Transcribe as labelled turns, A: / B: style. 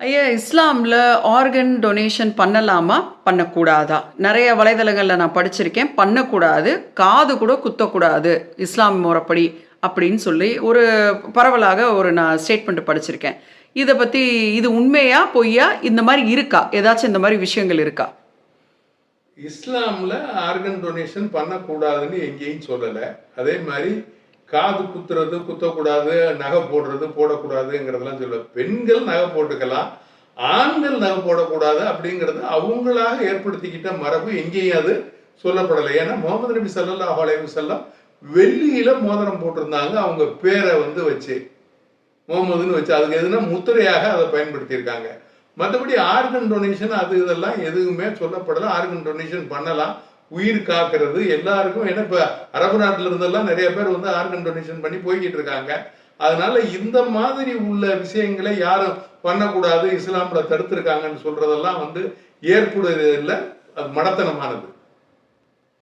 A: ஐயா இஸ்லாமில் organ donation பண்ணலாமா? பண்ணக்கூடாதா? நிறைய வலைதளங்களில் நான் படிச்சிருக்கேன். பண்ணக்கூடாது. காது கூட குத்தக்கூடாது. இஸ்லாம் முறைப்படி அப்படின்னு சொல்லி ஒரு பரவலாக ஒரு நான் ஸ்டேட்மெண்ட் படிச்சிருக்கேன். இதை பற்றி இது உண்மையா பொய்யா? இந்த மாதிரி இருக்கா? ஏதாச்சும் இந்த மாதிரி விஷயங்கள் இருக்கா?
B: இஸ்லாமில் ஆர்கன் டொனேஷன் பண்ணக்கூடாதுன்னு எங்கேயும் சொல்லலை. அதே மாதிரி காது குத்துறது குத்தக்கூடாது நகை போடுறது போடக்கூடாதுங்கிறதெல்லாம் சொல்லுவாங்க. பெண்கள் நகை போட்டுக்கலாம் ஆண்கள் நகை போடக்கூடாது அப்படிங்கிறது அவங்களாக ஏற்படுத்திக்கிட்ட மரபு எங்கேயும் அது சொல்லப்படலை. ஏன்னா முகமது நபி சல்லா அலைஹி செல்லம் வெள்ளியில மோதிரம் போட்டிருந்தாங்க. அவங்க பேரை வந்து வச்சு முகமதுன்னு வச்சு அதுக்கு எதுனா முத்திரையாக அதை பயன்படுத்தியிருக்காங்க. மற்றபடி ஆர்கன் டொனேஷன் அது இதெல்லாம் எதுவுமே சொல்லப்படலை. ஆர்கன் டொனேஷன் பண்ணலாம். உயிர் காக்கிறது. எல்லாருக்கும் ஏன்னா இப்போ அரபு நாட்டில் இருந்தெல்லாம் நிறைய பேர் வந்து ஆர்கன் டொனேஷன் பண்ணி போய்கிட்டு இருக்காங்க. அதனால இந்த மாதிரி உள்ள விஷயங்களை யாரும் பண்ணக்கூடாது. இஸ்லாமில் தடுத்திருக்காங்கன்னு சொல்றதெல்லாம் வந்து ஏற்புடையது இல்லை அது மடத்தனமானது.